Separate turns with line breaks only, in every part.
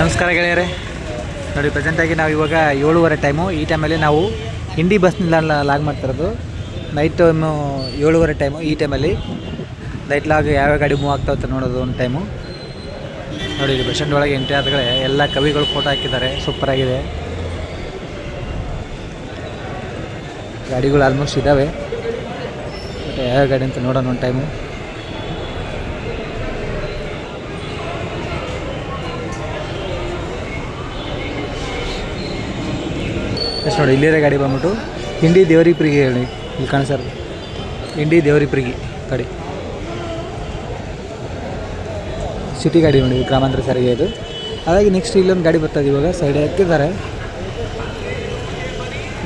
ನಮಸ್ಕಾರ ಗೆಳೆಯರೆ. ನೋಡಿ ಪ್ರೆಸೆಂಟಾಗಿ ನಾವು ಇವಾಗ ಏಳುವರೆ ಟೈಮು ಈ ಟೈಮಲ್ಲಿ ನಾವು ಹಿಂಡಿ ಬಸ್ನಿಂದ ಲಾಗ್ ಮಾಡ್ತಿರೋದು ನೈಟ್ ಟೈಮು ಏಳುವರೆ ಟೈಮು ಈ ಟೈಮಲ್ಲಿ ನೈಟ್ ಲಾಗ್ ಯಾವ್ಯಾವ ಗಾಡಿ ಮೂವ್ ಆಗ್ತಾ ಅಂತ ನೋಡೋದು ಒಂದು ಟೈಮು ನೋಡಿ ಇಲ್ಲಿ ಬಸ್ ಒಳಗೆ ಎಂಟ್ರಿ ಆದಗಳೇ ಎಲ್ಲ ಕವಿಗಳು ಫೋಟೋ ಹಾಕಿದ್ದಾರೆ. ಸೂಪರಾಗಿದೆ ಗಾಡಿಗಳು ಆಲ್ಮೋಸ್ಟ್ ಇದ್ದಾವೆ ಬಟ್ ಯಾವ ಗಾಡಿ ಅಂತ ನೋಡೋಣ ಒಂದು ಟೈಮು ಎಸ್ ನೋಡಿ, ಇಲ್ಲಿರೋ ಗಾಡಿ ಬಂದ್ಬಿಟ್ಟು ಹಿಂಡಿ ದೇವರಿಪ್ರಿಗೆ ಹೇಳಿ. ಇಲ್ಲಿ ಕಾಣಿಸ್ತಾರೆ ಹಿಂಡಿ ದೇವರಿಪ್ರಿಗೆ ಗಾಡಿ. ಸಿಟಿ ಗಾಡಿ ನೋಡಿ, ಗ್ರಾಮಾಂತರ ಸಾರಿಗೆ ಇದು. ಹಾಗಾಗಿ ನೆಕ್ಸ್ಟ್ ಇಲ್ಲೊಂದು ಗಾಡಿ ಬರ್ತದೆ ಇವಾಗ ಸೈಡ್ ಹಾಕಿದ್ದಾರೆ.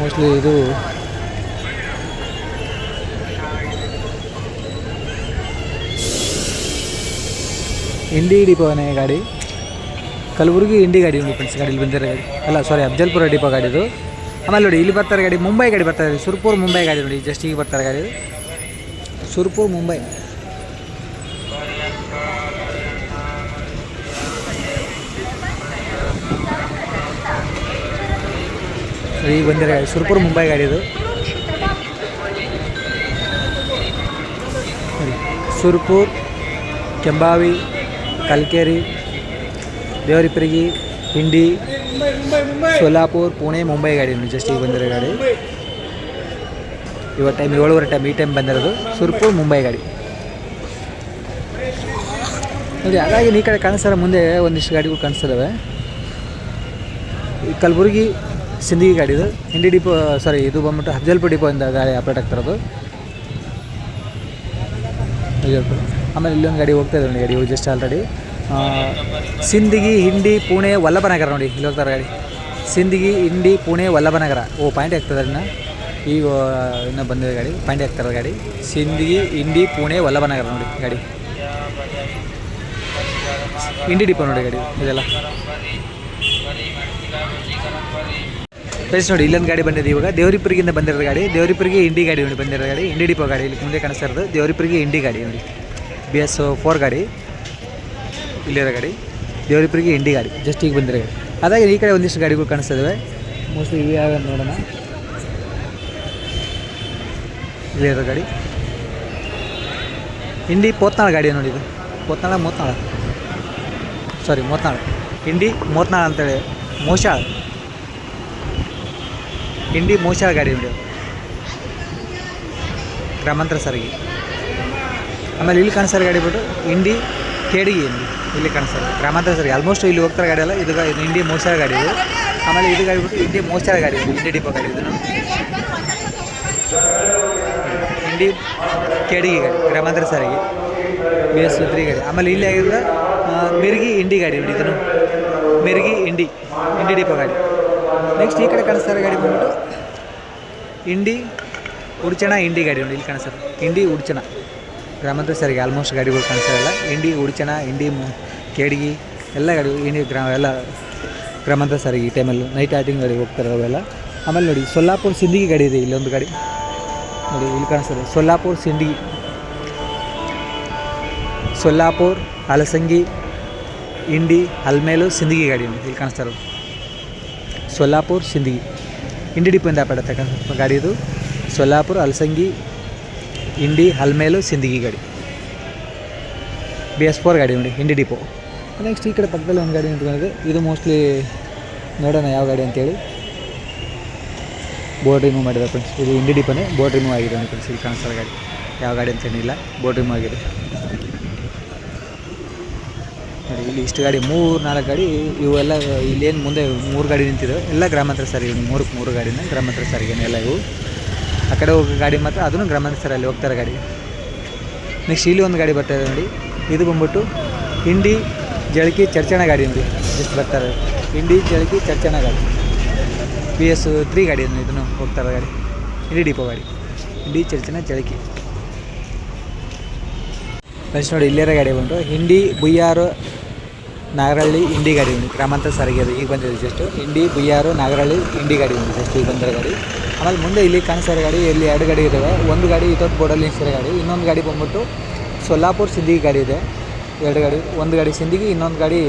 ಮೋಸ್ಟ್ಲಿ ಇದು ಇಂಡಿ ಡಿಪೋನೇ ಗಾಡಿ. ಕಲಬುರಗಿ ಇಂಡಿ ಗಾಡಿ ಉಂಟು ಫ್ರೆಂಡ್ಸ್ ಗಾಡಿ ಇಲ್ಲಿ ಬಂದಿರೋ ಗಾಡಿ. ಅಲ್ಲ ಸಾರಿ ಅಫ್ಜಲ್ಪುರ ಡಿಪೋ ಗಾಡಿ ಇದು. ಆಮೇಲೆ ನೋಡಿ, ಇಲ್ಲಿ ಬರ್ತಾರೆ ಗಾಡಿ, ಮುಂಬೈ ಗಾಡಿ ಬರ್ತಾರೆ ಸುರ್ಪುರ್ ಮುಂಬೈ ಗಾಡಿ ನೋಡಿ ಜಸ್ಟ್ ಈಗ ಬರ್ತಾರೆ ಗಾಡಿ ಸುರ್ಪುರ್ ಮುಂಬೈ. ಈಗ ಬಂದಿರೋ ಗಾಡಿ, ಸುರ್ಪುರ್ ಮುಂಬೈ ಗಾಡಿ ಇದು. ಸುರ್ಪುರ್, ಕೆಂಬಾವಿ, ಕಲ್ಕೇರಿ, ದೇವರಿಪರಿಗಿ, ಹಿಂಡಿ ಸೋಲಾಪುರ್, ಪುಣೆ, ಮುಂಬೈ ಗಾಡಿ ಜಸ್ಟ್ ಈಗ ಬಂದಿರೋ ಗಾಡಿ. ಇವತ್ತು ಟೈಮ್ ಏಳುವರೆ ಟೈಮ್ ಈ ಟೈಮ್ ಬಂದಿರೋದು ಸುರ್ಪುರ್, ಮುಂಬೈ ಗಾಡಿ. ನೋಡಿ, ಹಾಗಾಗಿ ಈ ಕಡೆ ಕಾಣಿಸ್ತಾರೆ, ಮುಂದೆ ಒಂದಿಷ್ಟು ಗಾಡಿಗಳು ಕಾಣಿಸ್ತಿದ್ದಾವೆ ಈ ಕಲಬುರಗಿ ಸಿಂಧಗಿ ಗಾಡಿ ಇದು. ಹಿಂಡಿ ಡಿಪೋ ಸಾರಿ ಇದು ಬಂದ್ಬಿಟ್ಟು ಅಫ್ಜಲ್ಪುರ್ ಡಿಪೋಯಿಂದ ಗಾಡಿ ಆಪ್ರೇಟ್ ಆಗ್ತಿರೋದು ಆಮೇಲೆ ಇಲ್ಲೊಂದು ಗಾಡಿ ಹೋಗ್ತಾ ಇದೆ ಗಾಡಿ ಜಸ್ಟ್ ಆಲ್ರೆಡಿ ಸಿಂದಗಿ, ಹಿಂಡಿ, ಪುಣೆ, ವಲ್ಲಭನಗರ ನೋಡಿ, ಇಲ್ಲಿ ಹೋಗ್ತಾರೆ ಗಾಡಿ. ಸಿಂದಗಿ, ಹಿಂಡಿ, ಪುಣೆ, ವಲ್ಲಭನಗರ. ಓ, ಪಾಯಿಂಟ್ ಆಗ್ತದೆ ಇನ್ನು. ಈಗ ಇನ್ನೂ ಬಂದಿದೆ ಗಾಡಿ. ಪಾಯಿಂಟ್ ಆಗ್ತಾರೆ ಗಾಡಿ. ಸಿಂದಗಿ, ಹಿಂಡಿ, ಪುಣೆ, ವಲ್ಲಭನಗರ ನೋಡಿ ಗಾಡಿ. ಹಿಂಡಿ ಡಿಪೋ ನೋಡಿ ಗಾಡಿ, ಇದೆಲ್ಲ. ಫ್ರೆಸ್ ನೋಡಿ, ಇಲ್ಲೊಂದು ಗಾಡಿ ಬಂದಿದೆ ಇವಾಗ. ದೇವರಿಪುರಿಗಿಂದ ಬಂದಿರೋ ಗಾಡಿ. ದೇವರಿಪುರಿಗೆ ಇಂಡಿ ಗಾಡಿ ನೋಡಿ ಬಂದಿರೋ ಗಾಡಿ. ಹಿಂಡಿ ಡಿಪೋ ಗಾಡಿ ಇಲ್ಲಿ ಮುಂದೆ ಕಾಣಿಸ್ತಾ ಇರೋದು. ದೇವರಿಪುರಿಗೆ ಇಂಡಿ ಗಾಡಿ ನೋಡಿ. ಬಿ ಎಸ್ ಫೋರ್ ಗಾಡಿ. ಇಲ್ಲಿರೋ ಗಾಡಿ ದೇವರಿಪುರಿಗೆ ಇಂಡಿ ಗಾಡಿ ಜಸ್ಟ್ ಈಗ ಬಂದಿರೋ ಗಾಡಿ. ಅದಾಗಿ ಈ ಕಡೆ ಒಂದಿಷ್ಟು ಗಾಡಿಗಳು ಕಾಣಿಸ್ತಾ ಮೋಸ್ಟ್ಲಿ ಇವು ಯಾವ ನೋಡೋಣ. ಇಲ್ಲಿರೋ ಗಾಡಿ. ಇಂಡಿ ಪೋತ್ನಾಳ ಗಾಡಿ ನೋಡಿ ಇದು. ಪೋತ್ನಾಳ ಮೂತ್ನಾಳ. ಸಾರಿ ಮೂತ್ನಾಳ. ಇಂಡಿ ಮೂತ್ನಾಳ ಅಂತೇಳಿ. ಮೋಶಾಳ್. ಇಂಡಿ ಮೋಶಾಳ ಗಾಡಿ ನೋಡಿ. ಗ್ರಾಮಾಂತರ ಸಾರಿಗೆ. ಆಮೇಲೆ ಇಲ್ಲಿ ಕಾಣಿಸ್ತಾರೆ ಗಾಡಿ ಬಿಟ್ಟು ಇಂಡಿ ಕೇಡಿಗೆ ಇಂಡಿ ಇಲ್ಲಿ ಕಾಣಿಸ್ತಾರೆ ಗ್ರಾಮಾಂತರ ಸರ್ ಆಲ್ಮೋಸ್ಟ್ ಇಲ್ಲಿ ಹೋಗ್ತಾರೆ ಗಾಡಿ ಅಲ್ಲ ಇದು ಇಂಡಿ ಮೋಶಾಳ್ ಗಾಡಿ ಇದು. ಆಮೇಲೆ ಇದು ಗಾಡಿ ಬಿಟ್ಟು ಇಂಡಿ ಮೋಶಾಳ್ ಗಾಡಿ ಇದು ಇಂಡಿ ಡಿಪೋ ಗಾಡಿ ಇದು. ಇಂಡಿ ಕೆಡಿಗೆ ಗಾಡಿ, ಗ್ರಾಮಾಂತರ ಸಾರಿಗೆ ಬಿ ಎಸ್ ತ್ರೀ ಗಾಡಿ. ಆಮೇಲೆ ಇಲ್ಲಿ ಆಗಿದ್ರೆ ಮಿರ್ಗಿ ಇಂಡಿ ಗಾಡಿ ನೋಡಿ ಇದನ್ನು. ಮಿರ್ಗಿ ಇಂಡಿ ಇಂಡಿ ಡಿಪೋ ಗಾಡಿ. ನೆಕ್ಸ್ಟ್ ಈ ಕಡೆ ಕಾಣಿಸ್ತಾರೆ ಗಾಡಿ ಬಂದ್ಬಿಟ್ಟು ಇಂಡಿ ಉಡ್ಚಣ ಇಂಡಿ ಗಾಡಿ ನೋಡಿ ಇಲ್ಲಿ ಕಾಣಿಸ್ತಾರೆ ಇಂಡಿ ಉಡ್ಚಣ ಗ್ರಾಮಾಂತರ ಸರಿಗೆ ಆಲ್ಮೋಸ್ಟ್ ಗಾಡಿಗಳು ಕಾಣಿಸ್ತಾರಲ್ಲ ಇಂಡಿ ಉಡ್ಚಣ ಇಂಡಿ ಕೇಡಿಗಿ, ಎಲ್ಲ ಗಾಡಿ ಇಂಡಿ ಗ್ರಾಮ ಎಲ್ಲ ಗ್ರಾಮಾಂತರ ಸಾರಿಗೆ ಈ ಟೈಮಲ್ಲಿ ನೈಟ್ ಆಟಿಂಗ್ ಗಾಡಿ ಹೋಗ್ತಾರೆ ಅವೆಲ್ಲ. ಆಮೇಲೆ ನೋಡಿ, ಸೊಲ್ಲಾಪುರ್ ಸಿಂಧಿಗೆ ಗಾಡಿ ಇದೆ, ಇಲ್ಲೊಂದು ಗಾಡಿ. ನೋಡಿ, ಇಲ್ಲಿ ಕಾಣಿಸ್ತದೆ ಸೊಲ್ಲಾಪುರ್ ಸಿಂಡಿಗಿ ಸೊಲ್ಲಾಪುರ್ ಅಲಸಂಗಿ ಇಂಡಿ, ಹಲ್ಮೇಲು, ಸಿಂದಗಿ ಗಾಡಿ ಇಲ್ಲಿ ಕಾಣಿಸ್ತಾ ಇರೋದು. ಸೊಲ್ಲಾಪುರ್ ಸಿಂದಗಿ. ಇಂಡಿ ಡಿಪೋಯಿಂದ ಆಪಡತಕ್ಕಂಥ ಗಾಡಿ ಇದು. ಸೊಲ್ಲಾಪುರ್, ಹಲಸಂಗಿ ಇಂಡಿ, ಹಲ್ಮೇಲು, ಸಿಂದಗಿ ಗಾಡಿ. ಬಿ ಎಸ್ ಫೋರ್ ಗಾಡಿ ನೋಡಿ ಇಂಡಿ ಡಿಪೋ ನೆಕ್ಸ್ಟ್ ಈ ಕಡೆ ಪಕ್ಕದಲ್ಲಿ ಒಂದು ಗಾಡಿ ನಿಂತ್ಕೊಂಡಿದೆ. ಇದು ಮೋಸ್ಟ್ಲಿ ನೋಡೋಣ ಯಾವ ಗಾಡಿ ಅಂತೇಳಿ. ಬೋರ್ಡ್ ರಿಮೂವ್ ಮಾಡಿದೆ ಫ್ರೆಂಡ್ಸ್ ಇದು ಇಂಡಿ ಡಿಪೋನೇ ಬೋರ್ಡ್ ರಿಮೂವ್ ಆಗಿದೆ ನೋಡಿ ಫ್ರೆಂಡ್ಸ್ ಇಲ್ಲಿ ಕಾಣಿಸ್ತಾರೆ ಗಾಡಿ. ಯಾವ ಗಾಡಿ ಅಂತ ಏನಿಲ್ಲ. ಬೋರ್ಡ್ ರಿಮೂವ್ ಆಗಿದೆ. ನೋಡಿ, ಇಲ್ಲಿ ಇಷ್ಟು ಗಾಡಿ, ಮೂರು, ನಾಲ್ಕು ಗಾಡಿ, ಇವೆಲ್ಲ ಇಲ್ಲೇನು ಮುಂದೆ ಮೂರು ಗಾಡಿ ನಿಂತಿದ್ದಾವೆ ಎಲ್ಲ ಗ್ರಾಮಾಂತರ ಸಾರಿಗೆ ಮೂರಕ್ಕೆ ಮೂರು ಗಾಡಿನ ಗ್ರಾಮಾಂತರ ಸಾರಿಗೆನೇ ಎಲ್ಲ ಇವು. ಆ ಕಡೆ ಹೋಗೋ ಗಾಡಿ ಮಾತ್ರ ಅದನ್ನು ಗ್ರಾಮಾಂತರ ಸಾರಲ್ಲಿ ಹೋಗ್ತಾರೆ ಗಾಡಿ ನೆಕ್ಸ್ಟ್ ಇಲ್ಲಿ ಒಂದು ಗಾಡಿ ಬರ್ತಾ ಇದೆ ನೋಡಿ ಇದು ಬಂದ್ಬಿಟ್ಟು ಇಂಡಿ ಜಳಕಿ ಚರ್ಚಣ ಗಾಡಿ ನೋಡಿ ಜಸ್ಟ್ ಬರ್ತಾರೆ ಇಂಡಿ ಜಳಕಿ ಚರ್ಚಣ ಗಾಡಿ ಪಿ ಎಸ್ ತ್ರೀ ಗಾಡಿ ಇದೆ ಇದನ್ನು ಹೋಗ್ತಾರೆ ಗಾಡಿ ಇಂಡಿ ಡಿಪೋ ಗಾಡಿ ಇಂಡಿ ಚರ್ಚಣ ಜಳಕಿ ನೆಕ್ಸ್ಟ್ ನೋಡಿ ಇಲ್ಲಿರೋ ಗಾಡಿ ಬಂದು ಹಿಂಡಿ ಬುಯ್ಯಾರು ನಾಗರಹಳ್ಳಿ ಇಂಡಿ ಗಾಡಿ ಉಂಟು ಗ್ರಾಮಾಂತರ ಸಾರಿಗೆ ಅದು ಈಗ ಬಂದಿದೆ ಜಸ್ಟು ಇಂಡಿ ಬುಯ್ಯಾರು ನಾಗರಹಳ್ಳಿ ಇಂಡಿ ಗಾಡಿ ಉಂಟು ಜಸ್ಟ್ ಈಗ ಬಂದಿರೋ ಗಾಡಿ ಆಮೇಲೆ ಮುಂದೆ ಇಲ್ಲಿ ಕಾಣಿಸ್ತಾ ಇರೋ ಗಾಡಿ, ಇಲ್ಲಿ ಎರಡು ಗಾಡಿ ಇದ್ದಾವೆ ಒಂದು ಗಾಡಿ ಇದೊಂದು ಬೋರ್ಡಲ್ಲಿ ನಿಲ್ಸಿರೋ ಗಾಡಿ, ಇನ್ನೊಂದು ಗಾಡಿ ಬಂದ್ಬಿಟ್ಟು ಸೊಲ್ಲಾಪುರ್ ಸಿಂದಿಗೆ ಗಾಡಿ ಇದೆ. ಎರಡು ಗಾಡಿ, ಒಂದು ಗಾಡಿ ಸಿಂದಗಿ, ಇನ್ನೊಂದು ಗಾಡಿ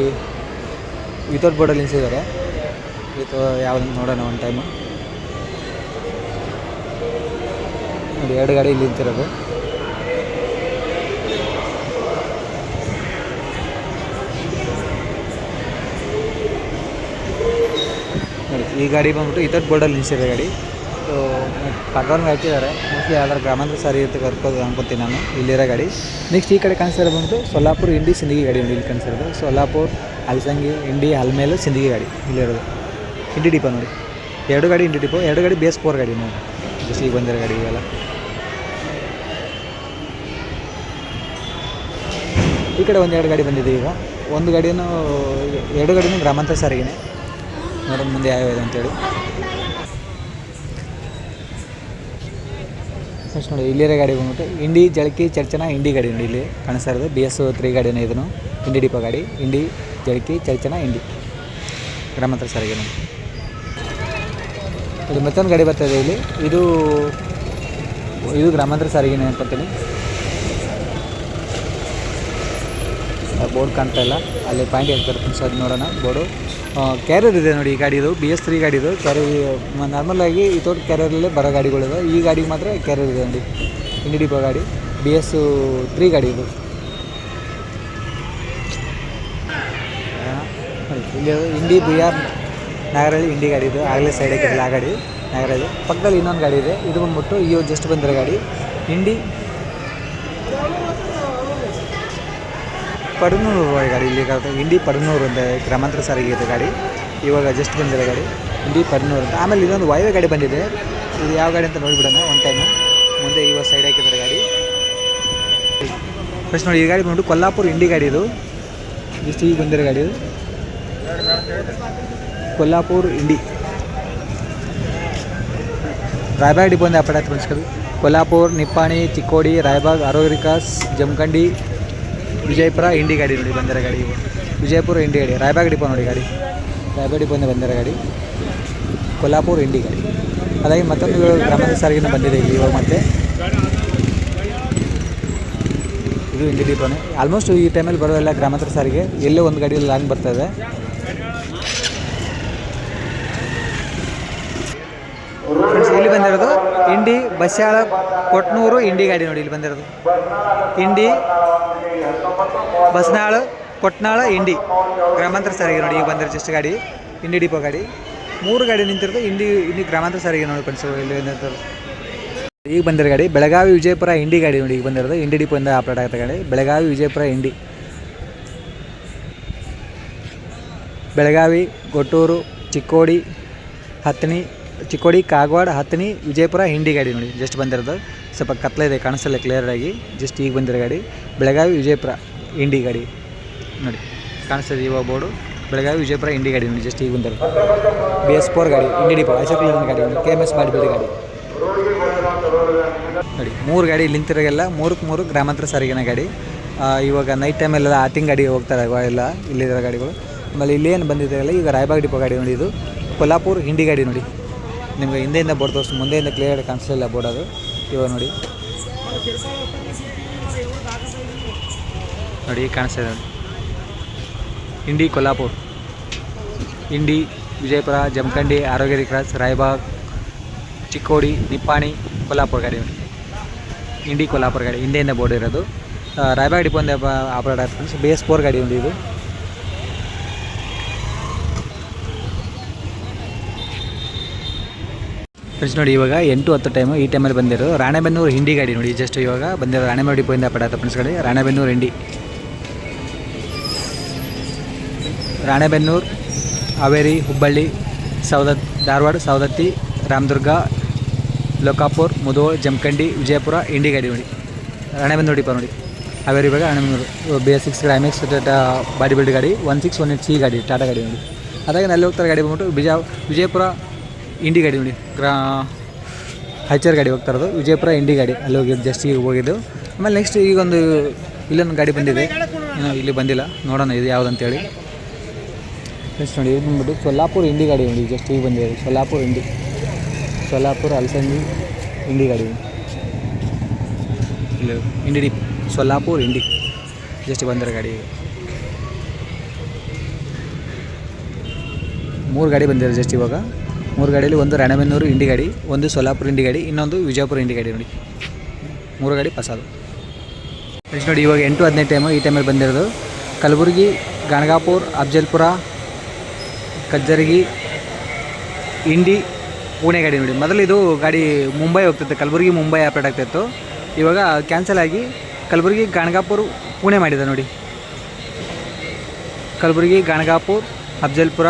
ವಿತೌಟ್ ಬೋರ್ಡಲ್ಲಿ ನಿಲ್ಸಿದ್ದಾರೆ. ಇದು ಯಾವ್ದು ನೋಡೋಣ ಒಂದು ಟೈಮು ನೋಡಿ, ಎರಡು ಗಾಡಿ ಇಲ್ಲಿ ನಿಂತಿರೋದು. ನೋಡಿ, ಈ ಗಾಡಿ ಬಂದ್ಬಿಟ್ಟು ಇತೌಟ್ ಬೋರ್ಡಲ್ಲಿ ನಿಲ್ಸಿದೆ ಗಾಡಿ. ಸೊ ಪೆಟ್ರೋಲ್ ಹಾಕಿದ್ದಾರೆ ಮೋಸ್ಟ್ಲಿ ಯಾವ್ದಾರು ಗ್ರಾಮಾಂತರ ಸಾರಿ ಇರುತ್ತೆ ಕರ್ಕೋದು ಅನ್ಕೋತೀನಿ ನಾನು. ಇಲ್ಲಿರೋ ಗಾಡಿ. ನೆಕ್ಸ್ಟ್ ಈ ಕಡೆ ಕಾಣಿಸ್ತಿರೋ ಬಂದು ಸೊಲ್ಲಾಪುರ ಇಂಡಿ ಸಿಂದಗಿ ಗಾಡಿ ಇಲ್ಲಿ ಕಾಣಿಸಿರೋದು ಸೊಲ್ಲಾಪುರ, ಅಲ್ಸಂಗಿ, ಇಂಡಿ ಹಲ್ಮೇಲು ಸಿಂದಗಿ ಗಾಡಿ ಇಲ್ಲಿರೋದು. ಇಂಡಿ ಡಿಪೋ ನೋಡಿ. ಎರಡು ಗಾಡಿ ಇಂಡಿ ಡಿಪೋ, ಎರಡು ಗಾಡಿ ಬೇಸ್ ಪೋರ್ ಗಾಡಿ ನೋಡಿ. ಜಸ್ಟ್ ಈಗ ಬಂದಿರೋ ಗಾಡಿ ಇವೆಲ್ಲ. ಈ ಕಡೆ ಒಂದೆರಡು ಗಾಡಿ ಬಂದಿದೆ ಈಗ. ಒಂದು ಗಾಡಿನೂ, ಎರಡು ಗಾಡಿನೂ ಗ್ರಾಮಾಂತರ ಸಾರಿಗೆನೆ. ನೋಡೋಣ ಮುಂದೆ ಯಾವ್ಯಾವ ಅಂತೇಳಿ. ಫಸ್ಟ್ ನೋಡಿ ಇಲ್ಲಿರೋ ಗಾಡಿ ಬಂದ್ಬಿಟ್ಟು ಇಂಡಿ ಜಳಕಿ ಚರ್ಚನ ಇಂಡಿ ಗಾಡಿ ನೋಡಿ ಇಲ್ಲಿ ಕಾಣಿಸ್ತಾ ಇರೋದು ಬಿ ಎಸ್ ತ್ರೀ ಗಾಡಿನೇ ಇದನ್ನು. ಇಂಡಿ ಡಿಪೋ ಗಾಡಿ. ಇಂಡಿ ಜಳಕಿ ಚರ್ಚನ ಇಂಡಿ. ಗ್ರಾಮಾಂತರ ಸಾರಿಗೆ ಇದು. ಮತ್ತೊಂದು ಗಾಡಿ ಬರ್ತಾಯಿದೆ ಇಲ್ಲಿ. ಇದು ಇದು ಗ್ರಾಮಾಂತರ ಸಾರಿಗೆನೇ ಅನ್ಕೊತೀನಿ ಬೋರ್ಡ್ ಕಾಣ್ತಾ ಇಲ್ಲ. ಅಲ್ಲಿ ಪಾಯಿಂಟ್ ಹೇಳ್ತಾರೆ. ಫ್ರೆಂಡ್ಸ್ ಅದು ನೋಡೋಣ. ಬೋರ್ಡು. ಕ್ಯಾರಿಯರ್ ಇದೆ ನೋಡಿ ಈ ಗಾಡಿದು ಬಿ ಎಸ್ ತ್ರೀ ಗಾಡಿದು. ಕ್ಯಾರಿಯರ್ ನಾರ್ಮಲಾಗಿ ತೋಟ ಕ್ಯಾರಿಯರಲ್ಲೇ ಬರೋ ಗಾಡಿಗಳಿದೆ ಈ ಗಾಡಿಗೆ ಮಾತ್ರ ಕ್ಯಾರಿಯರ್ ಇದೆ ನೋಡಿ. ಇಂಡಿ ಡಿಪೋ ಗಾಡಿ ಬಿ ಎಸ್ ತ್ರೀ ಗಾಡಿ ಇದು ಇಲ್ಲಿ ಇಂಡಿ ಬಿ ಆರ್ ನಾಗರಹಳ್ಳಿ ಇಂಡಿ ಗಾಡಿ ಇದು ಆಗಲೇ ಸೈಡ್ ಆ ಗಾಡಿ ನಾಗರಹಳ್ಳಿ ಪಕ್ಕದಲ್ಲಿ ಇನ್ನೊಂದು ಗಾಡಿ ಇದೆ. ಇದು ಬಂದ್ಬಿಟ್ಟು ಇವು ಜಸ್ಟ್ ಬಂದಿರೋ ಗಾಡಿ. ಇಂಡಿ ಪಡನೂರು ಗಾಡಿ, ಇಲ್ಲಿ ಇಂಡಿ ಪಡನೂರು ಅಂತ ಗ್ರಾಮಾಂತರ ಸಾರಿಗೆ ಇದೆ ಗಾಡಿ. ಇವಾಗ ಜಸ್ಟ್ ಬಂದಿರೋ ಗಾಡಿ. ಇಂಡಿ ಪಡನೂರು ಅಂತ. ಆಮೇಲೆ ಇದೊಂದು ವಾಯುವೆ ಗಾಡಿ ಬಂದಿದೆ. ಇದು ಯಾವ ಗಾಡಿ ಅಂತ ನೋಡಿಬಿಡೋಣ ಒನ್ ಟೈಮು ಮುಂದೆ ಇವಾಗ ಸೈಡ್ ಹಾಕಿದ್ದಾರೆ ಗಾಡಿ. ಫಸ್ಟ್ ನೋಡಿ, ಈ ಗಾಡಿ ಬಂದು ಕೊಲ್ಲಾಪುರ ಇಂಡಿ ಗಾಡಿ ಇದು. ಜಸ್ಟ್ ಈಗ ಬಂದಿರೋ ಗಾಡಿ ಇದು. ಕೊಲ್ಲಾಪುರ್ ಇಂಡಿ ರಾಯಬಾಗ್ ಡಿಪೋ ಒಂದು ಅಪಡಾತ್ ಫ್ರೆಂಡ್ಸ್ ಕೊಲ್ಲಾಪುರ್, ನಿಪ್ಪಾಣಿ, ಚಿಕ್ಕೋಡಿ, ರಾಯಬಾಗ್ ಆರೋಗ್ರಿಕಾಸ್ ಜಮಖಂಡಿ ವಿಜಯಪುರ ಇಂಡಿ ಗಾಡಿ ನೋಡಿ, ಬಂದಿರೋ ಗಾಡಿ ಇವು. ವಿಜಯಪುರ ಇಂಡಿ ಗಾಡಿ, ರಾಯಬಾಗ್ ಡಿಪೋ ನೋಡಿ ಗಾಡಿ. ರಾಯಬಾಗ್ ಡಿಪೋಯಿಂದ ಬಂದಿರೋ ಗಾಡಿ. ಕೊಲ್ಲಾಪುರ ಇಂಡಿ ಗಾಡಿ. ಅದಾಗಿ ಮತ್ತೊಂದು ಗ್ರಾಮಾಂತರ ಸಾರಿಗೆನ ಬಂದಿದೆ ಇಲ್ಲಿ ಇವಾಗ ಮತ್ತೆ. ಇದು ಇಂಡಿ ಡಿಪೋನೇ. ಆಲ್ಮೋಸ್ಟ್ ಈ ಟೈಮಲ್ಲಿ ಬರೋ ಎಲ್ಲ ಗ್ರಾಮಾಂತರ ಸಾರಿಗೆ ಎಲ್ಲೋ ಒಂದು ಗಾಡಿಯಲ್ಲಿ ಲಾಂಗ್ ಬರ್ತಾ ಫ್ರೆಂಡ್ಸ್ ಇಲ್ಲಿ ಬಂದಿರೋದು ಇಂಡಿ ಬಸ್ಯಾಳ ಕೊಟ್ನೂರು ಇಂಡಿ ಗಾಡಿ ನೋಡಿ, ಇಲ್ಲಿ ಬಂದಿರೋದು. ಇಂಡಿ ಬಸ್ನಾಳು ಕೊಟ್ನಾಳ ಇಂಡಿ ಗ್ರಾಮಾಂತರ ಸಾರಿಗೆ ನೋಡಿ, ಈಗ ಬಂದಿರೋ ಜಸ್ಟ್ ಗಾಡಿ. ಇಂಡಿ ಡಿಪೋ ಗಾಡಿ. ಮೂರು ಗಾಡಿ ನಿಂತಿರೋದು ಇಂಡಿ ಇಂಡಿ ಗ್ರಾಮಾಂತರ ಸಾರಿಗೆ ನೋಡಿ ಫ್ರೆಂಡ್ಸ್ ಇಲ್ಲಿ ನಿಂತಿರೋದು ಈಗ ಬಂದಿರೋ ಗಾಡಿ, ಬೆಳಗಾವಿ ವಿಜಯಪುರ ಇಂಡಿ ಗಾಡಿ ನೋಡಿ, ಈಗ ಬಂದಿರೋದು. ಇಂಡಿ ಡಿಪೋಯಿಂದ ಆಪ್ರೇಟ್ ಆಗುತ್ತೆ ಗಾಡಿ. ಬೆಳಗಾವಿ ವಿಜಯಪುರ ಇಂಡಿ ಬೆಳಗಾವಿ ಗೊಟ್ಟೂರು ಚಿಕ್ಕೋಡಿ ಹತ್ತನಿ ಚಿಕ್ಕೋಡಿ, ಕಾಗವಾಡ, ಹತ್ತನಿ, ವಿಜಯಪುರ, ಹಿಂಡಿ ಗಾಡಿ ನೋಡಿ. ಜಸ್ಟ್ ಬಂದಿರೋದು. ಸ್ವಲ್ಪ ಕತ್ಲೆ ಇದೆ, ಕಾಣಿಸಲ್ಲ ಕ್ಲಿಯರಾಗಿ ಜಸ್ಟ್ ಈಗ ಬಂದಿರೋ ಗಾಡಿ. ಬೆಳಗಾವಿ, ವಿಜಯಪುರ, ಹಿಂಡಿ ಗಾಡಿ. ನೋಡಿ ಕಾಣಿಸ್ತದೆ ಇವಾಗ ಬೋರ್ಡು ಬೆಳಗಾವಿ, ವಿಜಯಪುರ, ಹಿಂಡಿ ಗಾಡಿ ನೋಡಿ ಜಸ್ಟ್ ಈಗ ಬಂದಿರೋದು. ಬಿ ಎಸ್ ಫೋರ್ ಗಾಡಿ ಇಂಡಿ ಡಿಪೋ ಲೇಲನ್ ಗಾಡಿ ಕೆ ಎಂ ಎಸ್ ಮಾಡಿಬಿಡಿ ಗಾಡಿ. ನೋಡಿ, ಮೂರು ಗಾಡಿ ನಿಂತಿರೋಗೆಲ್ಲ, ಮೂರಕ್ಕೆ ಮೂರು ಗ್ರಾಮಾಂತರ ಸಾರಿಗೆನ ಗಾಡಿ. ಇವಾಗ ನೈಟ್ ಟೈಮಲ್ಲೆಲ್ಲ ಆಟಿಂಗ್ ಗಾಡಿ ಹೋಗ್ತಾರೆ ಎಲ್ಲ, ಇಲ್ಲಿರೋ ಗಾಡಿಗಳು. ಆಮೇಲೆ ಇಲ್ಲೇನು ಬಂದಿದೆಯಲ್ಲ ಈಗ ರಾಯಬಾಗ್ ಡಿಪೋ ಗಾಡಿ ನೋಡಿ ಇದು. ಕೊಲ್ಲಾಪುರ್, ಹಿಂಡಿ ಗಾಡಿ ನೋಡಿ. ನಿಮಗೆ ಹಿಂದೆಯಿಂದ ಬೋರ್ಡ್ ತೋರಿಸಿ, ಮುಂದೆಯಿಂದ ಕ್ಲಿಯರ್ ಕಾಣಿಸಲಿಲ್ಲ ಬೋರ್ಡ್ ಅದು. ಇವಾಗ ನೋಡಿ. ನೋಡಿ ಕಾಣಿಸ್ತಾ ಇದೆ. ಇಂಡಿ ಕೊಲ್ಲಾಪುರ್. ಇಂಡಿ, ವಿಜಯಪುರ, ಜಮಖಂಡಿ, ಆರೋಗ್ಯ ಕ್ರಾಸ್ ರಾಯಬಾಗ್, ಚಿಕ್ಕೋಡಿ, ನಿಪ್ಪಾಣಿ, ಕೊಲ್ಲಾಪುರ ಗಾಡಿ ಇಂಡಿ ಕೊಲ್ಲಾಪುರ ಗಾಡಿ, ಹಿಂದೆಯಿಂದ ಬೋರ್ಡ್ ಇರೋದು. ರಾಯಬಾಗ್ ಡಿಪೋ ಒಂದು ಆಪರೇಟ್ ಆಗ್ತದೆ ಬಿ ಎಸ್ ಫೋರ್ ಗಾಡಿ ಒಂದು ಇದು. ಫ್ರೆಂಡ್ಸ್ ನೋಡಿ, ಇವಾಗ ಎಂಟು ಹತ್ತು ಟೈಮು ಈ ಟೈಮಲ್ಲಿ ಬಂದಿರೋ ರಾಣೆಬೆನ್ನೂರು ಹಿಂಡಿ ಗಾಡಿ ನೋಡಿ ಜಸ್ಟ್ ಇವಾಗ ಬಂದಿರೋ ರಾಣೆಬೆನ್ನೂರು ಡಿಪೋಯಿಂದ ಪಡಾತ ಫ್ರೆಂಡ್ಸ್ ಗಾಡಿ ರಾಣೆಬೆನ್ನೂರು ಹಿಂಡಿ. ರಾಣೆಬೆನ್ನೂರು, ಹಾವೇರಿ, ಹುಬ್ಬಳ್ಳಿ ಸೌದತ್ ಧಾರವಾಡ, ಸವದತ್ತಿ, ರಾಮದುರ್ಗ, ಲೋಕಾಪುರ್ ಮುಧೋಳ್ ಜಮಖಂಡಿ, ವಿಜಯಪುರ ಇಂಡಿ ಗಾಡಿ ನೋಡಿ. ರಾಣೆಬೆನ್ನೂರು ಡಿಪೋ ನೋಡಿ. ಹಾವೇರಿ ಇವಾಗ Ranebennur B S six Tata body build ಗಾಡಿ one six one eight C ಗಾಡಿ ಟಾಟಾ ಗಾಡಿ ನೋಡಿ. ಅದಾಗೆ ಅಲ್ಲಿ ಹೋಗ್ತಾರೆ ಗಾಡಿ ಬಂದ್ಬಿಟ್ಟು ಬಿಜಾ, ವಿಜಯಪುರ ಇಂಡಿ ಗಾಡಿ ನೋಡಿ. ಗ್ರಾ ಹೈಚರ್ ಗಾಡಿ ಹೋಗ್ತಾ ಇರೋದು. ವಿಜಯಪುರ ಇಂಡಿ ಗಾಡಿ. ಅಲ್ಲಿ ಹೋಗಿದ್ದು ಜಸ್ಟ್ ಈಗ ಹೋಗಿದ್ದು. ಆಮೇಲೆ ನೆಕ್ಸ್ಟ್ ಈಗ ಒಂದು ಇಲ್ಲೊಂದು ಗಾಡಿ ಬಂದಿದೆ. ಇಲ್ಲಿ ಬಂದಿಲ್ಲ. ನೋಡೋಣ ಇದು ಯಾವುದಂತೇಳಿ. ನೆಕ್ಸ್ಟ್ ನೋಡಿ, ಇದು ಬಂದ್ಬಿಟ್ಟು ಸೊಲ್ಲಾಪುರ ಇಂಡಿ ಗಾಡಿ ನೋಡಿ. ಜಸ್ಟ್ ಈಗ ಬಂದಿದೆ. ಸೊಲ್ಲಾಪುರ ಇಂಡಿ. ಸೊಲ್ಲಾಪುರ, ಅಲಸಂದಿ ಇಂಡಿ ಗಾಡಿ. ಇಲ್ಲ ಇಂಡಿ ಡಿಪ್ ಸೊಲ್ಲಾಪುರ ಇಂಡಿ. ಜಸ್ಟ್ ಬಂದಿರೋ ಗಾಡಿ ಮೂರು ಗಾಡಿ ಬಂದಿದೆ ಜಸ್ಟ್ ಇವಾಗ. ಮೂರು ಗಾಡಿಯಲ್ಲಿ ಒಂದು ರಾಣೆಬೆನ್ನೂರು ಇಂಡಿ ಗಾಡಿ, ಒಂದು ಸೋಲಾಪುರ ಇಂಡಿ ಗಾಡಿ, ಇನ್ನೊಂದು ವಿಜಯಪುರ ಇಂಡಿ ಗಾಡಿ ನೋಡಿ. ಮೂರು ಗಾಡಿ ಪಸಾದು ಫ್ರೆಂಡ್ಸ್ ನೋಡಿ, ಇವಾಗ ಎಂಟು ಹದಿನೈದು ಟೈಮು ಈ ಟೈಮಲ್ಲಿ ಬಂದಿರೋದು. ಕಲಬುರಗಿ, ಗಾಣಗಾಪುರ್, ಅಫ್ಜಲ್ಪುರ, ಕಜ್ಜರಗಿ ಇಂಡಿ ಪುಣೆ ಗಾಡಿ ನೋಡಿ. ಮೊದಲು ಇದು ಗಾಡಿ ಮುಂಬೈ ಹೋಗ್ತಿತ್ತು. ಕಲಬುರಗಿ ಮುಂಬೈ ಆಪ್ರೇಟ್ ಆಗ್ತಿತ್ತು. ಇವಾಗ ಕ್ಯಾನ್ಸಲ್ ಆಗಿ ಕಲಬುರಗಿ, ಗಾಣಗಾಪುರ್, ಪುಣೆ ಮಾಡಿದೆ ನೋಡಿ. ಕಲಬುರಗಿ, ಗಾಣಗಾಪುರ್, ಅಫ್ಜಲ್ಪುರ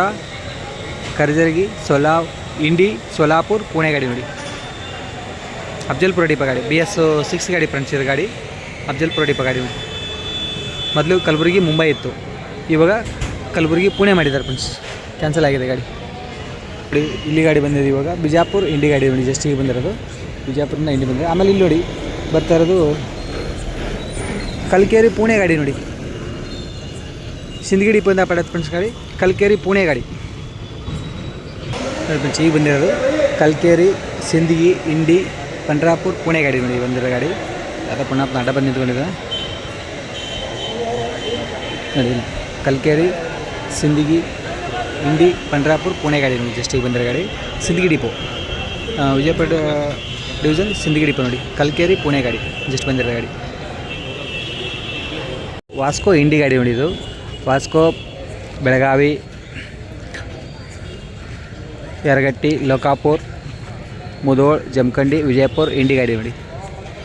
ಕರ್ಜರಗಿ ಸೊಲಾ ಇಂಡಿ, ಸೋಲಾಪುರ್, ಪುಣೆ ಗಾಡಿ ನೋಡಿ. ಅಫ್ಜಲ್ಪುರ ಡಿಪ ಗಾಡಿ ಬಿ ಎಸ್ ಸಿಕ್ಸ್ ಗಾಡಿ ಫ್ರೆಂಡ್ಸ್ ಇದು ಗಾಡಿ. ಅಫ್ಜಲ್ಪುರ ಡಿಪ ಗಾಡಿ ನೋಡಿ. ಮೊದಲು ಕಲಬುರಗಿ, ಮುಂಬೈ ಇತ್ತು. ಇವಾಗ ಕಲಬುರಗಿ, ಪುಣೆ ಮಾಡಿದ್ದಾರೆ ಫ್ರೆಂಡ್ಸ್. ಕ್ಯಾನ್ಸಲ್ ಆಗಿದೆ ಗಾಡಿ. ಇಲ್ಲಿ ಗಾಡಿ ಬಂದಿದೆ ಇವಾಗ. ಬಿಜಾಪುರ್, ಇಂಡಿ ಗಾಡಿ ನೋಡಿ ಜಸ್ಟ್ ಈಗ ಬಂದಿರೋದು. ಬಿಜಾಪುರಿಂದ ಇಂಡಿ ಬಂದಿದೆ. ಆಮೇಲೆ ಇಲ್ಲಿ ನೋಡಿ, ಬರ್ತಾ ಇರೋದು ಕಲ್ಕೇರಿ, ಪುಣೆ ಗಾಡಿ ನೋಡಿ. ಸಿಂದಗಿ ಡಿಪೋಯಿಂದ ಪಡೆದ ಫ್ರೆಂಡ್ಸ್ ಗಾಡಿ, ಕಲ್ಕೇರಿ, ಪುಣೆ ಗಾಡಿ. ಫ್ರೆಂಡ್ಸ್ ಬಂದಿರೋದು ಕಲ್ಕೇರಿ ಸಿಂದಗಿ ಇಂಡಿ ಪಂಡ್ರಾಪುರ್ ಪುಣೆ ಗಾಡಿ ನೋಡಿ ಬಂದಿರೋ ಗಾಡಿ. ಅದ ಪುನಃ ಅಡ್ಡ ಬಂದು ನಿಂತ್ಕೊಂಡಿದೆ. ನೋಡಿ ಕಲ್ಕೇರಿ ಸಿಂದಗಿ ಇಂಡಿ ಪಂಡ್ರಾಪುರ್ ಪುಣೆ ಗಾಡಿ ನೋಡಿ ಜಸ್ಟ್ ಈಗ ಬಂದಿರೋ ಗಾಡಿ. ಸಿಂದಗಿ ಡಿಪೋ. ಆ, ವಿಜಯಪುರ ಡಿವಿಷನ್ ಸಿಂದಗಿ ಡಿಪೋ ನೋಡಿ. ಕಲ್ಕೇರಿ ಪುಣೆ ಗಾಡಿ ಜಸ್ಟ್ ಬಂದಿರೋ ಗಾಡಿ. ವಾಸ್ಕೋ ಇಂಡಿ ಗಾಡಿ ನೋಡಿದ್ದು ವಾಸ್ಕೋ ಬೆಳಗಾವಿ ಯರಗಟ್ಟಿ, ಲೋಕಾಪುರ್ ಮುದೋಳ್ ಜಮಖಂಡಿ, ವಿಜಯಪುರ ಇಂಡಿ ಗಾಡಿ ನೋಡಿ.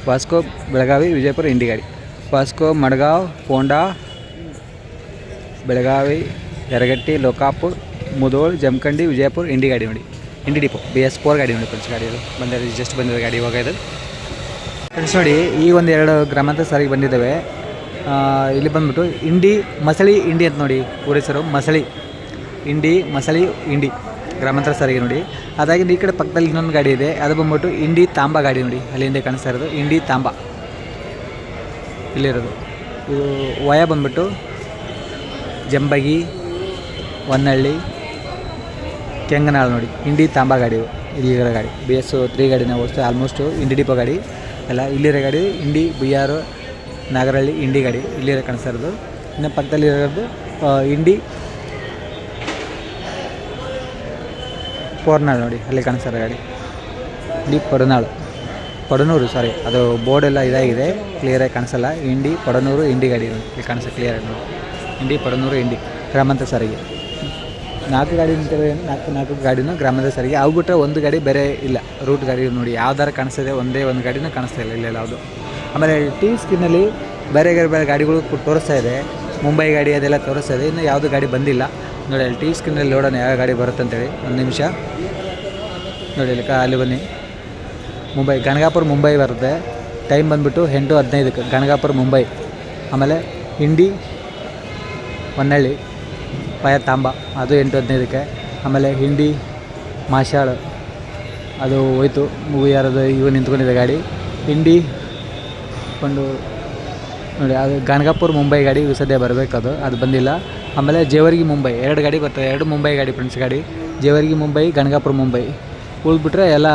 ವಾಸ್ಕೋ, ಬೆಳಗಾವಿ, ವಿಜಯಪುರ ಇಂಡಿ ಗಾಡಿ ವಾಸ್ಕೋ, ಮಡ್ಗಾವ್, ಪೋಂಡಾ, ಬೆಳಗಾವಿ, ಯರಗಟ್ಟಿ, ಲೋಕಾಪುರ್ ಮುದೋಳ್ ಜಮಖಂಡಿ, ವಿಜಯಪುರ ಇಂಡಿ ಗಾಡಿ ನೋಡಿ. Indi depot, B S four ಗಾಡಿ ನೋಡಿ ಫ್ರೆಂಡ್ಸ್ ಗಾಡಿ ಇದು. ಬಂದಿರೋ ಜಸ್ಟ್ ಬಂದಿರೋ ಗಾಡಿ ಇವಾಗ ಇದು. ಫ್ರೆಂಡ್ಸ್ ನೋಡಿ, ಈ ಒಂದು ಎರಡು ಗ್ರಾಮಾಂತರ ಸಾರಿಗೆ ಬಂದಿದ್ದಾವೆ. ಇಲ್ಲಿ ಬಂದ್ಬಿಟ್ಟು ಇಂಡಿ ಮಸಳಿ ಇಂಡಿ ಅಂತ ನೋಡಿ ಊರ ಮಸಳಿ. ಇಂಡಿ ಮಸಳಿ ಇಂಡಿ. ಗ್ರಾಮಾಂತರ ಸಾರಿಗೆ ನೋಡಿ. ಅದಾಗಿ ಈ ಕಡೆ ಪಕ್ಕದಲ್ಲಿ ಇನ್ನೊಂದು ಗಾಡಿ ಇದೆ. ಅದು ಬಂದ್ಬಿಟ್ಟು ಇಂಡಿ ತಾಂಬ ಗಾಡಿ ನೋಡಿ. ಅಲ್ಲಿ ಹಿಂದೆ ಕಾಣಿಸ್ತಾ ಇರೋದು. ಇಂಡಿ ತಾಂಬ. ಇಲ್ಲಿರೋದು. ಇದು ವಯ ಬಂದ್ಬಿಟ್ಟು ಜಂಬಗಿ, ಹೊನ್ನಳ್ಳಿ, ಕೆಂಗನಾಳು ನೋಡಿ. ಇಂಡಿ ತಾಂಬ ಗಾಡಿ. ಇಲ್ಲಿರೋ ಗಾಡಿ. ಬಿ ಎಸ್ ತ್ರೀ ಗಾಡಿನ ಓಡಿಸ್ತಾ ಆಲ್ಮೋಸ್ಟು ಇಂಡಿ ಡಿಪೋ ಗಾಡಿ. ಎಲ್ಲ ಇಲ್ಲಿರೋ ಗಾಡಿ ಇಂಡಿ, ಬಿ ಆರ್, ನಾಗರಹಳ್ಳಿ ಇಂಡಿ ಗಾಡಿ. ಇಲ್ಲಿರೋ ಕಾಣಿಸ್ತಾ ಇರೋದು. ಇನ್ನು ಪಕ್ಕದಲ್ಲಿ ಇರೋದು ಇಂಡಿ ಪೋರ್ನಾಳ್ ನೋಡಿ ಅಲ್ಲಿ ಕಾಣಿಸ್ತಾರೆ ಗಾಡಿ. ಇಂಡಿ ಪಡನಾಳು ಪಡನೂರು ಸಾರಿ ಅದು ಬೋರ್ಡ್ ಎಲ್ಲ ಇದಾಗಿದೆ ಕ್ಲಿಯರಾಗಿ ಕಾಣಿಸಲ್ಲ. ಇಂಡಿ, ಪಡನೂರು, ಇಂಡಿ ಗಾಡಿ ಇಲ್ಲಿ ಕಾಣಿಸುತ್ತೆ ಕ್ಲಿಯರಾಗಿ ನೋಡಿ. ಇಂಡಿ, ಪಡನೂರು, ಇಂಡಿ, ಗ್ರಾಮಾಂತರ ಸಾರಿಗೆ. ನಾಲ್ಕು ಗಾಡಿ ನಾಲ್ಕು ನಾಲ್ಕು ಗಾಡಿನೂ ಗ್ರಾಮಾಂತರ ಸಾರಿಗೆ. ಅವು ಬಿಟ್ಟರೆ ಒಂದು ಗಾಡಿ ಬೇರೆ ಇಲ್ಲ. ರೂಟ್ ಗಾಡಿ ನೋಡಿ ಯಾವ್ದಾರು ಕಾಣಿಸ್ತದೆ, ಒಂದೇ ಒಂದು ಗಾಡಿನೂ ಕಾಣಿಸ್ತಾ ಇಲ್ಲ ಇಲ್ಲೆಲ್ಲ ಯಾವುದು. ಆಮೇಲೆ ಟಿ ಸ್ಕಿನ್ನಲ್ಲಿ ಬೇರೆ ಬೇರೆ ಬೇರೆ ಗಾಡಿಗಳು ತೋರಿಸ್ತಾ ಇದೆ. ಮುಂಬೈ ಗಾಡಿ ಅದೆಲ್ಲ ತೋರಿಸ್ತಾ ಇದೆ. ಇನ್ನು ಯಾವುದು ಗಾಡಿ ಬಂದಿಲ್ಲ. ನೋಡಿ, ಅಲ್ಲಿ ಟಿ ಸ್ಕಿನ್ನಲ್ಲಿ ನೋಡೋಣ ಯಾವ ಗಾಡಿ ಬರುತ್ತೆ ಅಂತೇಳಿ. ಒಂದು ನಿಮಿಷ. ನೋಡಿ ಇಲ್ಲಿ ಅಲ್ಲಿ ಬನ್ನಿ. ಮುಂಬೈ ಗಣಗಾಪುರ ಮುಂಬೈ ಬರುತ್ತೆ. ಟೈಮ್ ಬಂದುಬಿಟ್ಟು ಎಂಟು ಹದಿನೈದಕ್ಕೆ ಗಣಗಾಪುರ ಮುಂಬೈ. ಆಮೇಲೆ ಹಿಂಡಿ, ಹೊನ್ನಳ್ಳಿ ಪಯ ತಾಂಬ ಅದು ಎಂಟು ಹದಿನೈದಕ್ಕೆ. ಆಮೇಲೆ ಹಿಂಡಿ ಮಾಶಾಳು ಅದು ಹೋಯ್ತು. ಯಾರದು ಇವು ನಿಂತ್ಕೊಂಡಿದೆ ಗಾಡಿ. ಹಿಂಡಿ, ಒಂದು ನೋಡಿ, ಅದು ಗಣಗಾಪುರ ಮುಂಬೈ ಗಾಡಿ ಇವು ಸದ್ಯ ಬರಬೇಕು ಅದು ಅದು ಬಂದಿಲ್ಲ. ಆಮೇಲೆ ಜೇವರ್ಗಿ, ಮುಂಬೈ. ಎರಡು ಗಾಡಿ ಬರ್ತದೆ ಎರಡು ಮುಂಬೈ ಗಾಡಿ ಫ್ರೆಂಡ್ಸ್ ಗಾಡಿ. ಜೇವರ್ಗಿ, ಮುಂಬೈ ಗಣಗಾಪುರ ಮುಂಬೈ. ಉಳಿದ್ಬಿಟ್ರೆ ಎಲ್ಲ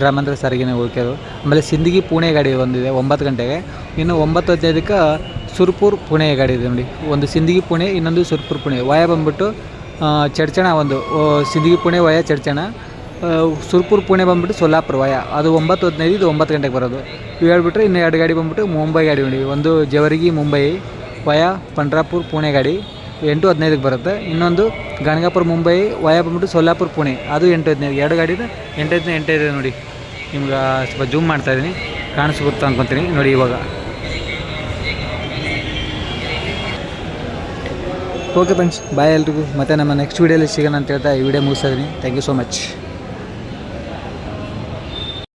ಗ್ರಾಮಾಂತರ ಸಾರಿಗೆನೇ ಉಳ್ಕೋದು ಆಮೇಲೆ ಸಿಂದಗಿ ಪುಣೆ ಗಾಡಿ ಒಂದಿದೆ, ಒಂಬತ್ತು ಗಂಟೆಗೆ. ಇನ್ನು ಒಂಬತ್ತು ಹದಿನೈದಕ್ಕೆ ಸುರ್ಪುರ್ ಪುಣೆ ಗಾಡಿ ಇದೆ ನೋಡಿ. ಒಂದು ಸಿಂದಗಿ ಪುಣೆ, ಇನ್ನೊಂದು ಸುರ್ಪುರ್ ಪುಣೆ. ವಯ ಬಂದ್ಬಿಟ್ಟು ಚಡ್ಚಣ ಒಂದು ಸಿಂದಗಿ ಪುಣೆ ವಯ, ಚಡ್ಚಣ. ಸುರ್ಪುರ್ ಪುಣೆ ಬಂದ್ಬಿಟ್ಟು ಸೊಲ್ಲಾಪುರ ವಯ. ಅದು ಒಂಬತ್ತು ಹದಿನೈದು, ಇದು ಒಂಬತ್ತು ಗಂಟೆಗೆ ಬರೋದು. ಇವು ಹೇಳ್ಬಿಟ್ರೆ ಇನ್ನು ಎರಡು ಗಾಡಿ ಬಂದ್ಬಿಟ್ಟು ಮುಂಬೈ ಗಾಡಿ ನೋಡಿ. ಒಂದು ಜವರಿಗಿ, ಮುಂಬೈ, ವಯ, ಪಂಡ್ರಾಪುರ್ ಪುಣೆ ಗಾಡಿ. ಎಂಟು ಹದಿನೈದಕ್ಕೆ ಬರುತ್ತೆ. ಇನ್ನೊಂದು ಗಣಗಾಪುರ ಮುಂಬೈ ವಯಾ ಬಂದ್ಬಿಟ್ಟು ಸೊಲ್ಲಾಪುರ ಪುಣೆ. ಅದು ಎಂಟು ಹದಿನೈದು. ಎರಡು ಗಾಡಿನ ಎಂಟು ಹದಿನೈದು, ಎಂಟು ಇದೆ ನೋಡಿ. ನಿಮ್ಗೆ ಸ್ವಲ್ಪ ಜೂಮ್ ಮಾಡ್ತಾ ಇದ್ದೀನಿ ಕಾಣಿಸ್ಬಿಡ್ತು ಅಂದ್ಕೊತೀನಿ ನೋಡಿ ಇವಾಗ. ಓಕೆ ಫ್ರೆಂಡ್ಸ್ ಬಾಯ್ ಎಲ್ರಿಗೂ. ಮತ್ತೆ ನಮ್ಮ ನೆಕ್ಸ್ಟ್ ವೀಡಿಯೋಲಿ ಸಿಗೋಣ ಅಂತ ಹೇಳ್ತಾ ಈ ವಿಡಿಯೋ ಮುಗಿಸ್ತಾ ಇದ್ದೀನಿ ಥ್ಯಾಂಕ್ ಯು ಸೋ ಮಚ್